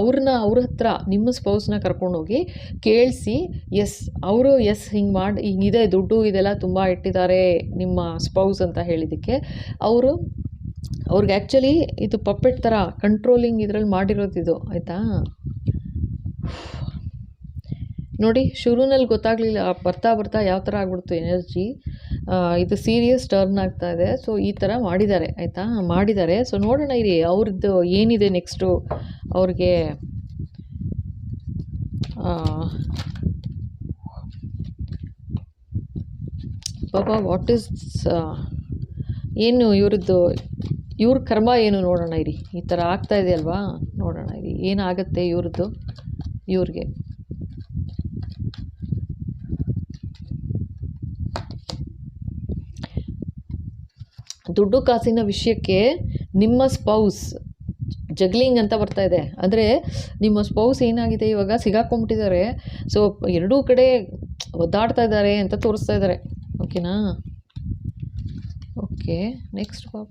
ಅವ್ರನ್ನ ಅವ್ರ ಹತ್ರ, ನಿಮ್ಮ ಸ್ಪೌಸ್ನ ಕರ್ಕೊಂಡೋಗಿ ಕೇಳಿಸಿ, ಎಸ್, ಅವರು ಎಸ್, ಹಿಂಗೆ ಮಾಡಿ, ಹಿಂಗಿದೆ, ದುಡ್ಡು ಇದೆಲ್ಲ ತುಂಬ ಇಟ್ಟಿದ್ದಾರೆ ನಿಮ್ಮ ಸ್ಪೌಸ್ ಅಂತ ಹೇಳಿದ್ದಕ್ಕೆ, ಅವರು ಅವ್ರಿಗೆ ಆ್ಯಕ್ಚುಲಿ ಇದು ಪಪ್ಪೆಟ್ ಥರ ಕಂಟ್ರೋಲಿಂಗ್ ಇದರಲ್ಲಿ ಮಾಡಿರೋದು ಇದು, ಆಯಿತಾ? ನೋಡಿ, ಶುರುನಲ್ಲಿ ಗೊತ್ತಾಗಲಿಲ್ಲ, ಬರ್ತಾ ಬರ್ತಾ ಯಾವ ಥರ ಆಗ್ಬಿಡ್ತು ಎನರ್ಜಿ ಇದು ಸೀರಿಯಸ್ ಟರ್ನ್ ಆಗ್ತಾ ಇದೆ. ಸೊ ಈ ಥರ ಮಾಡಿದ್ದಾರೆ, ಆಯಿತಾ? ಮಾಡಿದ್ದಾರೆ. ಸೊ ನೋಡೋಣ ಇರಿ ಅವ್ರದ್ದು ಏನಿದೆ ನೆಕ್ಸ್ಟು ಅವ್ರಿಗೆ ಪಾಪ ವಾಟ್ ಈಸ್ ಏನು ಇವ್ರದ್ದು, ಇವ್ರ ಕರ್ಮ ಏನು ನೋಡೋಣ ಇರಿ. ಈ ಥರ ಆಗ್ತಾ ಇದೆ ಅಲ್ವಾ? ನೋಡೋಣ ಇರಿ. ಏನಾಗುತ್ತೆ ಇವ್ರದ್ದು, ಇವ್ರಿಗೆ? ದುಡ್ಡು ಕಾಸಿನ ವಿಷಯಕ್ಕೆ ನಿಮ್ಮ ಸ್ಪೌಸ್ ಜಗ್ಲಿಂಗ್ ಅಂತ ಬರ್ತಾ ಇದೆ. ಅಂದರೆ ನಿಮ್ಮ ಸ್ಪೌಸ್ ಏನಾಗಿದೆ ಇವಾಗ? ಸಿಗಾಕೊಂಬಿಟ್ಟಿದ್ದಾರೆ. ಸೊ ಎರಡೂ ಕಡೆ ಒದ್ದಾಡ್ತಾ ಇದ್ದಾರೆ ಅಂತ ತೋರಿಸ್ತಾ ಇದ್ದಾರೆ. ಓಕೆನಾ ಓಕೆ ನೆಕ್ಸ್ಟ್ ಪಾಪ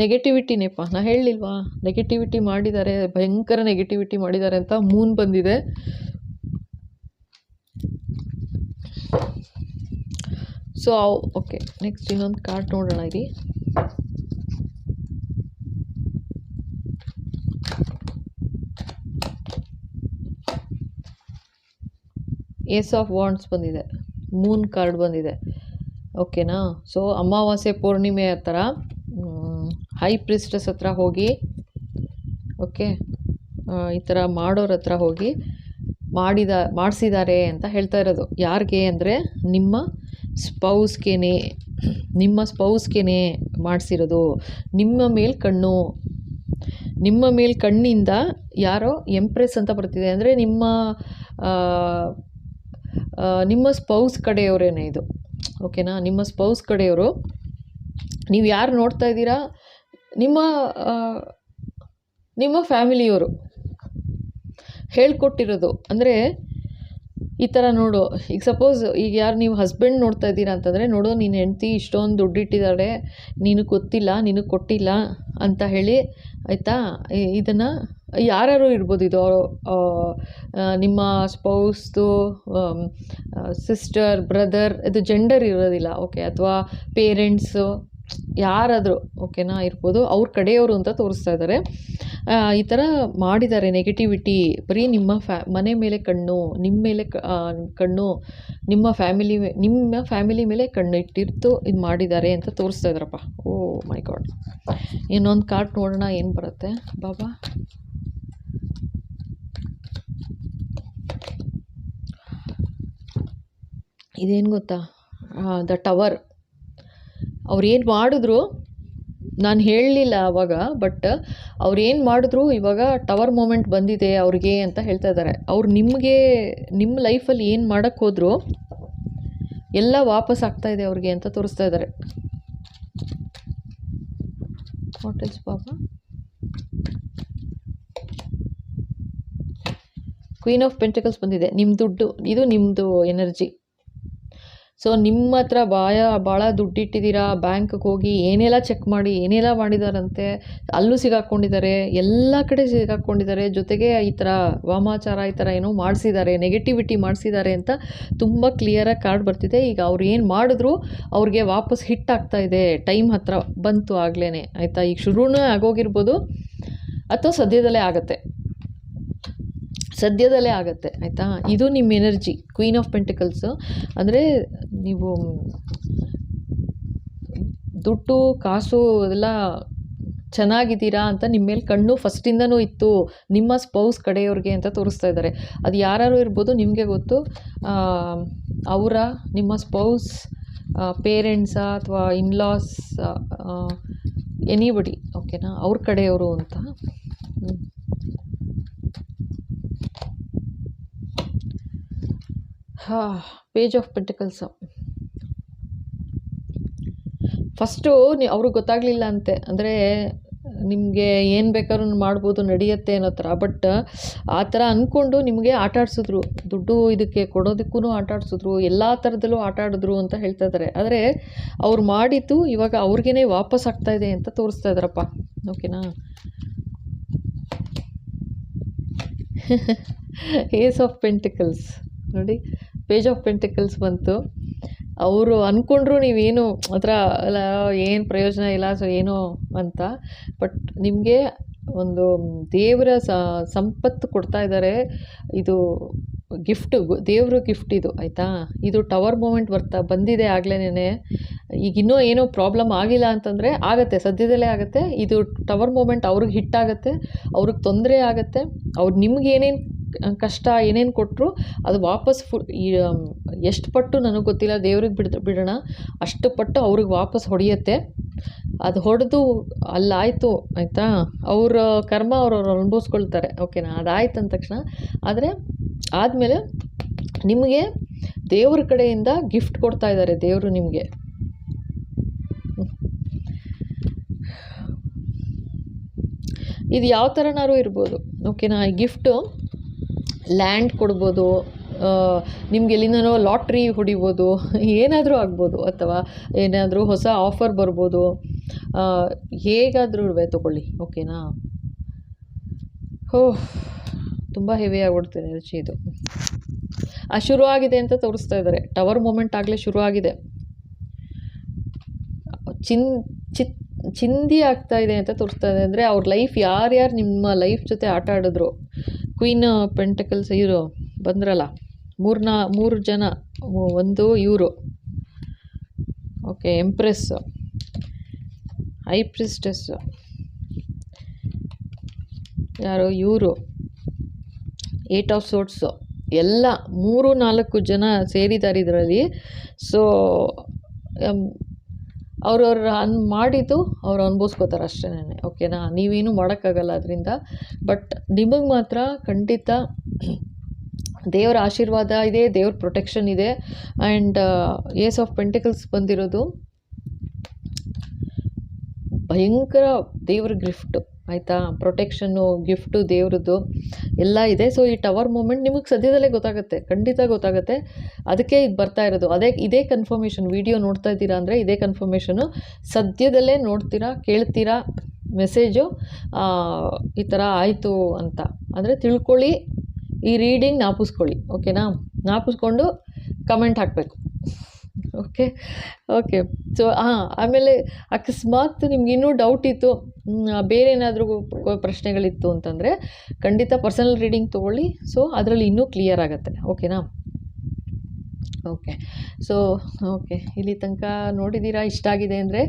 ನೆಗೆಟಿವಿಟಿನೇಪ್ಪ ನಾ ಹೇಳಲಿಲ್ವಾ? ನೆಗೆಟಿವಿಟಿ ಮಾಡಿದ್ದಾರೆ ಭಯಂಕರ ನೆಗೆಟಿವಿಟಿ ಮಾಡಿದ್ದಾರೆ ಅಂತ ಮೂನ್ ಬಂದಿದೆ. ಸೊ ಓಕೆ ನೆಕ್ಸ್ಟ್ ಇನ್ನೊಂದು ಕಾರ್ಡ್ ನೋಡೋಣ ಇರಿ ಏಸ್ ಆಫ್ ವಾಂಡ್ಸ್ ಬಂದಿದೆ. ಮೂನ್ ಕಾರ್ಡ್ ಬಂದಿದೆ. ಓಕೆನಾ ಸೊ ಅಮಾವಾಸ್ಯೆ ಪೂರ್ಣಿಮೆ ಹತ್ರ ಹೈ ಪ್ರಿಸ್ಟಸ್ ಹತ್ರ ಹೋಗಿ ಓಕೆ ಈ ಥರ ಮಾಡೋರ ಹತ್ರ ಹೋಗಿ ಮಾಡಿದ ಮಾಡಿಸಿದ್ದಾರೆ ಅಂತ ಹೇಳ್ತಾ ಇರೋದು. ಯಾರಿಗೆ ಅಂದರೆ ನಿಮ್ಮ ಸ್ಪೌಸ್ಗೇನೆ ನಿಮ್ಮ ಸ್ಪೌಸ್ಗೇನೆ ಮಾಡಿಸಿರೋದು. ನಿಮ್ಮ ಮೇಲೆ ಕಣ್ಣು. ನಿಮ್ಮ ಮೇಲೆ ಕಣ್ಣಿಂದ ಯಾರೋ ಎಂಪ್ರೆಸ್ ಅಂತ ಬರ್ತಿದೆ. ಅಂದರೆ ನಿಮ್ಮ ನಿಮ್ಮ ಸ್ಪೌಸ್ ಕಡೆಯವರೇನೆ ಇದು. ಓಕೆನಾ ನಿಮ್ಮ ಸ್ಪೌಸ್ ಕಡೆಯವರು, ನೀವು ಯಾರು ನೋಡ್ತಾ ಇದ್ದೀರಾ? ನಿಮ್ಮ ನಿಮ್ಮ ಫ್ಯಾಮಿಲಿಯವರು ಹೇಳ್ಕೊಟ್ಟಿರೋದು. ಅಂದರೆ ಈ ಥರ ನೋಡು. ಈಗ ಸಪೋಸ್ ಈಗ ಯಾರು ನೀವು ಹಸ್ಬೆಂಡ್ ನೋಡ್ತಾ ಇದ್ದೀರಾ ಅಂತಂದರೆ, ನೋಡು, ನೀನು ಹೆಂಡ್ತಿ ಇಷ್ಟೊಂದು ದುಡ್ಡಿಟ್ಟಿದ್ದಾಳೆ ನೀನು ಗೊತ್ತಿಲ್ಲ ನಿನಗೆ ಕೊಟ್ಟಿಲ್ಲ ಅಂತ ಹೇಳಿ, ಆಯಿತಾ? ಇದನ್ನು ಯಾರ್ಯಾರು ಇರ್ಬೋದು ಇದು ನಿಮ್ಮ ಸ್ಪೌಸ್ದು ಸಿಸ್ಟರ್, ಬ್ರದರ್, ಇದು ಜೆಂಡರ್ ಇರೋದಿಲ್ಲ, ಓಕೆ, ಅಥವಾ ಪೇರೆಂಟ್ಸು, ಯಾರಾದರೂ, ಓಕೆನಾ, ಇರ್ಬೋದು, ಅವ್ರ ಕಡೆಯವರು ಅಂತ ತೋರಿಸ್ತಾ ಇದ್ದಾರೆ ಈ ಥರ ಮಾಡಿದ್ದಾರೆ ನೆಗೆಟಿವಿಟಿ ಬರೀ ನಿಮ್ಮ ಫ್ಯಾ, ಮನೆ ಮೇಲೆ ಕಣ್ಣು ನಿಮ್ಮ ಮೇಲೆ ಕಣ್ಣು, ನಿಮ್ಮ ಫ್ಯಾಮಿಲಿ ನಿಮ್ಮ ಫ್ಯಾಮಿಲಿ ಮೇಲೆ ಕಣ್ಣು ಇಟ್ಟಿರ್ತು, ಇದು ಮಾಡಿದ್ದಾರೆ ಅಂತ ತೋರಿಸ್ತಾ ಇದ್ದಾರಪ್ಪ ಓ ಮೈ ಗಾಡ್. ಇನ್ನೊಂದು ಕಾರ್ಡ್ ನೋಡೋಣ, ಏನು ಬರುತ್ತೆ? ಬಾಬಾ? ಇದೇನು ಗೊತ್ತಾ? ದ ಟವರ್ ಅವ್ರು ಏನು ಮಾಡಿದ್ರು, ನಾನು ಹೇಳಲಿಲ್ಲ ಆವಾಗ ಬಟ್ ಅವ್ರು ಏನು ಮಾಡಿದ್ರು, ಇವಾಗ ಟವರ್ ಮೂಮೆಂಟ್ ಬಂದಿದೆ, ಅವ್ರಿಗೆ ಅಂತ ಹೇಳ್ತಾ ಇದ್ದಾರೆ ಅವ್ರು ನಿಮಗೆ ನಿಮ್ಮ ಲೈಫಲ್ಲಿ ಏನು ಮಾಡೋಕ್ಕೆ ಹೋದ್ರು, ಎಲ್ಲ ವಾಪಸ್ ಆಗ್ತಾ ಇದೆ ಅವ್ರಿಗೆ ಅಂತ ತೋರಿಸ್ತಾ ಇದ್ದಾರೆ ಹೋಟೆಲ್ಸ್ ಬಾಬಾ? ಕ್ವೀನ್ ಆಫ್ ಪೆಂಟಿಕಲ್ಸ್ ಬಂದಿದೆ. ನಿಮ್ಮ ದುಡ್ಡು, ಇದು ನಿಮ್ಮದು ಎನರ್ಜಿ ಸೊ ನಿಮ್ಮ ಹತ್ರ ಬಾಯ ಭಾಳ ದುಡ್ಡಿಟ್ಟಿದ್ದೀರಾ? ಬ್ಯಾಂಕ್ಗೆ ಹೋಗಿ ಏನೆಲ್ಲ ಚೆಕ್ ಮಾಡಿ, ಏನೆಲ್ಲ ಮಾಡಿದಾರಂತೆ? ಅಲ್ಲೂ ಸಿಗಾಕ್ಕೊಂಡಿದ್ದಾರೆ ಎಲ್ಲ ಕಡೆ ಸಿಗಾಕ್ಕೊಂಡಿದ್ದಾರೆ ಜೊತೆಗೆ ಈ ಥರ ವಾಮಾಚಾರ ಈ ಥರ ಏನೋ ಮಾಡಿಸಿದ್ದಾರೆ ನೆಗೆಟಿವಿಟಿ ಮಾಡಿಸಿದ್ದಾರೆ ಅಂತ ತುಂಬ ಕ್ಲಿಯರಾಗಿ ಕಾರ್ಡ್ ಬರ್ತಿದೆ. ಈಗ ಅವ್ರು ಏನು ಮಾಡಿದ್ರು ಅವ್ರಿಗೆ ವಾಪಸ್ ಹಿಟ್ ಆಗ್ತಾ ಇದೆ. ಟೈಮ್ ಹತ್ರ ಬಂತು ಆಗ್ಲೇ ಆಯಿತಾ? ಈಗ ಶುರುನೇ ಆಗೋಗಿರ್ಬೋದು, ಅಥವಾ ಸದ್ಯದಲ್ಲೇ ಆಗುತ್ತೆ. ಸದ್ಯದಲ್ಲೇ ಆಗುತ್ತೆ, ಆಯಿತಾ? ಇದು ನಿಮ್ಮ ಎನರ್ಜಿ ಕ್ವೀನ್ ಆಫ್ ಪೆಂಟಿಕಲ್ಸು ಅಂದರೆ ನೀವು ದುಡ್ಡು, ಕಾಸು ಅದೆಲ್ಲ ಚೆನ್ನಾಗಿದ್ದೀರಾ ಅಂತ ನಿಮ್ಮ ಮೇಲೆ ಕಣ್ಣು ಫಸ್ಟಿಂದನೂ ಇತ್ತು. ನಿಮ್ಮ ಸ್ಪೌಸ್ ಕಡೆಯವ್ರಿಗೆ ಅಂತ ತೋರಿಸ್ತಾ ಇದ್ದಾರೆ. ಅದು ಯಾರು ಇರ್ಬೋದು, ನಿಮಗೆ ಗೊತ್ತು. ಅವರ, ನಿಮ್ಮ ಸ್ಪೌಸ್ ಪೇರೆಂಟ್ಸಾ ಅಥವಾ ಇನ್ಲಾಸ್ ಎನಿಬಡಿ ಓಕೆನಾ ಅವ್ರ ಕಡೆಯವರು ಅಂತ ಹ್ಮ್. ಹಾ ಪೇಜ್ ಆಫ್ ಪೆಂಟಿಕಲ್ಸ್ ಫಸ್ಟು ನೀ ಅವ್ರಿಗೆ ಗೊತ್ತಾಗಲಿಲ್ಲ ಅಂತೆ. ಅಂದರೆ ನಿಮಗೆ ಏನು ಬೇಕಾದ್ರೂ ಮಾಡ್ಬೋದು, ನಡೆಯುತ್ತೆ ಅನ್ನೋ ಥರ. ಬಟ್ ಆ ಥರ ಅಂದ್ಕೊಂಡು ನಿಮಗೆ ಆಟ ಆಡಿಸಿದ್ರು. ದುಡ್ಡು ಇದಕ್ಕೆ ಕೊಡೋದಕ್ಕೂ ಆಟ ಆಡಿಸಿದ್ರು. ಎಲ್ಲ ಥರದಲ್ಲೂ ಆಟ ಆಡಿದ್ರು ಅಂತ ಹೇಳ್ತಾ ಇದ್ದಾರೆ ಆದರೆ ಅವ್ರು ಮಾಡಿದ್ದು ಇವಾಗ ಅವ್ರಿಗೇ ವಾಪಸ್ ಆಗ್ತಾ ಇದೆ ಅಂತ ತೋರಿಸ್ತಾ ಇದ್ದಾರಪ್ಪ ಓಕೆನಾ ಏಸ್ ಆಫ್ ಪೆಂಟಿಕಲ್ಸ್ ನೋಡಿ. ಪೇಜ್ ಆಫ್ ಪೆಂಟಿಕಲ್ಸ್ ಬಂತು. ಅವರು ಅಂದ್ಕೊಂಡ್ರು ನೀವೇನು ಹತ್ರ ಅಲ್ಲ, ಏನು ಪ್ರಯೋಜನ ಇಲ್ಲ ಸೊ ಏನೋ ಅಂತ. ಬಟ್ ನಿಮಗೆ ಒಂದು ದೇವರ ಸಂಪತ್ತು ಕೊಡ್ತಾ ಇದ್ದಾರೆ ಇದು ಗಿಫ್ಟು ದೇವರು ಗಿಫ್ಟ್ ಇದು, ಆಯಿತಾ? ಇದು ಟವರ್ ಮೂಮೆಂಟ್ ಬರ್ತಾ, ಬಂದಿದೆ ಆಗ್ಲೇನೆ ಈಗ ಇನ್ನೂ ಏನೋ ಪ್ರಾಬ್ಲಮ್ ಆಗಿಲ್ಲ ಅಂತಂದರೆ ಆಗುತ್ತೆ, ಸದ್ಯದಲ್ಲೇ ಆಗುತ್ತೆ. ಇದು ಟವರ್ ಮೂಮೆಂಟ್ ಅವ್ರಿಗೆ ಹಿಟ್ಟಾಗುತ್ತೆ ಅವ್ರಿಗೆ ತೊಂದರೆ ಆಗುತ್ತೆ. ಅವ್ರು ನಿಮ್ಗೆ ಏನೇನು ಕಷ್ಟ ಏನೇನು ಕೊಟ್ಟರು ಅದು ವಾಪಸ್ ಫು ಎಷ್ಟು ಪಟ್ಟು ನನಗೆ ಗೊತ್ತಿಲ್ಲ, ದೇವ್ರಿಗೆ ಬಿಡ್ ಬಿಡೋಣ. ಅಷ್ಟು ಪಟ್ಟು ಅವ್ರಿಗೆ ವಾಪಸ್ ಹೊಡೆಯುತ್ತೆ. ಅದು ಹೊಡೆದು ಅಲ್ಲಾಯಿತು, ಆಯಿತಾ? ಅವರ ಕರ್ಮ ಅವ್ರು ಅನುಭವಿಸ್ಕೊಳ್ತಾರೆ. ಓಕೆನಾ? ಅದಾಯ್ತು ಅಂದ ತಕ್ಷಣ. ಆದರೆ ಆದಮೇಲೆ ನಿಮಗೆ ದೇವ್ರ ಕಡೆಯಿಂದ ಗಿಫ್ಟ್ ಕೊಡ್ತಾ ಇದ್ದಾರೆ ದೇವರು ನಿಮಗೆ. ಇದು ಯಾವ ಥರನಾರು ಇರ್ಬೋದು? ಓಕೆನಾ? ಈ ಗಿಫ್ಟು ಲ್ಯಾಂಡ್ ಕೊಡ್ಬೋದು ನಿಮ್ಗೆ ಎಲ್ಲಿಂದನೋ ಲಾಟ್ರಿ ಹೊಡಿಬೋದು, ಏನಾದರೂ ಆಗ್ಬೋದು ಅಥವಾ ಏನಾದರೂ ಹೊಸ ಆಫರ್ ಬರ್ಬೋದು. ಹೇಗಾದರೂ ತೊಗೊಳ್ಳಿ ಓಕೆನಾ ಹೋ, ತುಂಬ ಹೆವಿ ಆಗಿಬಿಡ್ತು ಎನರ್ಜಿ ಇದು. ಆ, ಶುರು ಆಗಿದೆ ಅಂತ ತೋರಿಸ್ತಾ ಇದ್ದಾರೆ. ಟವರ್ ಮೂಮೆಂಟ್ ಆಗಲೇ ಶುರು ಆಗಿದೆ. ಚಿನ್, ಚಿತ್, ಚಿಂದಿ ಆಗ್ತಾ ಇದೆ ಅಂತ ತೋರಿಸ್ತಾ ಇದೆ. ಅಂದರೆ ಅವ್ರ ಲೈಫ್ ಯಾರ್ಯಾರು ನಿಮ್ಮ ಲೈಫ್ ಜೊತೆ ಆಟ ಆಡಿದ್ರು ಕ್ವೀನ್ ಪೆಂಟಕಲ್ಸ್ ಇವರು ಬಂದ್ರಲ್ಲ. ಮೂರ್ನ, ಮೂರು ಜನ ಒಂದು ಇವರು. ಓಕೆ ಎಂಪ್ರೆಸ್ ಹೈ ಪ್ರಿಸ್ಟೆಸ್ ಯಾರು? ಇವರು. ಏಟ್ ಆಫ್ ಸೋಟ್ಸು ಎಲ್ಲ ಮೂರು ನಾಲ್ಕು ಜನ ಸೇರಿದ್ದಾರೆ ಇದರಲ್ಲಿ. ಸೊ ಅವ್ರವ್ರ ಅನ್ ಮಾಡಿದ್ದು ಅವ್ರು ಅನ್ಭವಿಸ್ಕೋತಾರೆ ಅಷ್ಟೇ ಓಕೆನಾ? ನೀವೇನು ಮಾಡೋಕ್ಕಾಗಲ್ಲ ಅದರಿಂದ. ಬಟ್ ನಿಮಗೆ ಮಾತ್ರ ಖಂಡಿತ ದೇವರ ಆಶೀರ್ವಾದ ಇದೆ, ದೇವ್ರ ಪ್ರೊಟೆಕ್ಷನ್ ಇದೆ. ಆ್ಯಂಡ್ ಏಸ್ ಆಫ್ ಪೆಂಟಿಕಲ್ಸ್ ಬಂದಿರೋದು ಭಯಂಕರ ದೇವ್ರ ಗಿಫ್ಟು. ಆಯಿತಾ? ಪ್ರೊಟೆಕ್ಷನ್ನು ಗಿಫ್ಟು ದೇವ್ರದ್ದು ಎಲ್ಲ ಇದೆ. ಸೊ ಈ ಟವರ್ ಮೂಮೆಂಟ್ ನಿಮಗೆ ಸದ್ಯದಲ್ಲೇ ಗೊತ್ತಾಗುತ್ತೆ. ಖಂಡಿತ ಗೊತ್ತಾಗುತ್ತೆ. ಅದಕ್ಕೆ ಈಗ ಬರ್ತಾ ಇರೋದು. ಅದೇ, ಇದೇ ಕನ್ಫರ್ಮೇಷನ್ ವಿಡಿಯೋ ನೋಡ್ತಾ ಇದ್ದೀರಾ ಅಂದರೆ ಇದೇ ಕನ್ಫರ್ಮೇಷನು ಸದ್ಯದಲ್ಲೇ ನೋಡ್ತೀರಾ, ಕೇಳ್ತೀರಾ ಮೆಸೇಜು ಈ ಥರ ಆಯಿತು ಅಂತ. ಅಂದರೆ ತಿಳ್ಕೊಳ್ಳಿ, ಈ ರೀಡಿಂಗ್ ನಾಪಿಸ್ಕೊಳ್ಳಿ. ಓಕೆನಾ ನಾಪಿಸ್ಕೊಂಡು ಕಮೆಂಟ್ ಹಾಕಬೇಕು. ಓಕೆ ಓಕೆ ಸೊ ಹಾಂ ಆಮೇಲೆ ಅಕಸ್ಮಾತ್ ನಿಮ್ಗೆ ಇನ್ನೂ ಡೌಟ್ ಇತ್ತು ಬೇರೆ ಏನಾದರೂ ಪ್ರಶ್ನೆಗಳಿತ್ತು ಅಂತಂದರೆ ಖಂಡಿತ ಪರ್ಸನಲ್ ರೀಡಿಂಗ್ ತೊಗೊಳ್ಳಿ. ಸೊ ಅದರಲ್ಲಿ ಇನ್ನೂ ಕ್ಲಿಯರ್ ಆಗುತ್ತೆ. ಓಕೆನಾ ಓಕೆ ಸೊ ಓಕೆ ಇಲ್ಲಿ ತನಕ ನೋಡಿದ್ದೀರಾ ಇಷ್ಟ ಆಗಿದೆ ಅಂದರೆ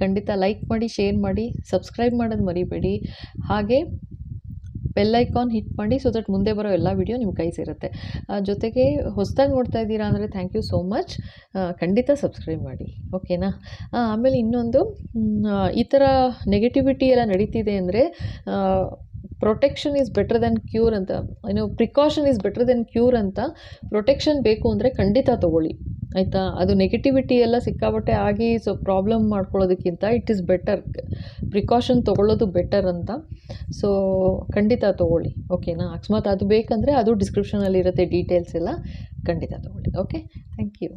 ಖಂಡಿತ ಲೈಕ್ ಮಾಡಿ ಶೇರ್ ಮಾಡಿ ಸಬ್ಸ್ಕ್ರೈಬ್ ಮಾಡೋದು ಮರಿಬೇಡಿ. ಹಾಗೆ ಬೆಲ್ ಐಕಾನ್ ಹಿಟ್ ಮಾಡಿ ಸೊ ದಟ್ ಮುಂದೆ ಬರೋ ಎಲ್ಲ ವಿಡಿಯೋ ನಿಮ್ಮ ಕೈ ಸೇರುತ್ತೆ ಜೊತೆಗೆ ಹೊಸದಾಗಿ ನೋಡ್ತಾ ಇದ್ದೀರಾ ಅಂದರೆ ಥ್ಯಾಂಕ್ ಯು ಸೋ ಮಚ್ ಖಂಡಿತ ಸಬ್ಸ್ಕ್ರೈಬ್ ಮಾಡಿ. ಓಕೆನಾ ಆಮೇಲೆ ಇನ್ನೊಂದು ಈ ಥರ ನೆಗೆಟಿವಿಟಿ ಎಲ್ಲ ನಡೀತಿದೆ ಅಂದರೆ protection is better than cure ಅಂತ. ಏನು precaution is better than cure ಅಂತ ಪ್ರೊಟೆಕ್ಷನ್ ಬೇಕು ಅಂದರೆ ಖಂಡಿತ ತೊಗೊಳ್ಳಿ. ಆಯಿತಾ? ಅದು ನೆಗೆಟಿವಿಟಿ ಎಲ್ಲ ಸಿಕ್ಕಾಬಟ್ಟೆ ಆಗಿ ಸೊ ಪ್ರಾಬ್ಲಮ್ ಮಾಡ್ಕೊಳ್ಳೋದಕ್ಕಿಂತ ಇಟ್ ಈಸ್ ಬೆಟರ್ ಪ್ರಿಕಾಷನ್ ತೊಗೊಳ್ಳೋದು ಬೆಟರ್ ಅಂತ. ಸೊ ಖಂಡಿತ ತೊಗೊಳ್ಳಿ. ಓಕೆನಾ ಅಕಸ್ಮಾತ್ ಅದು ಬೇಕಂದರೆ ಅದು ಡಿಸ್ಕ್ರಿಪ್ಷನಲ್ಲಿರುತ್ತೆ ಡೀಟೇಲ್ಸ್ ಎಲ್ಲ ಖಂಡಿತ ತೊಗೊಳ್ಳಿ. Okay thank you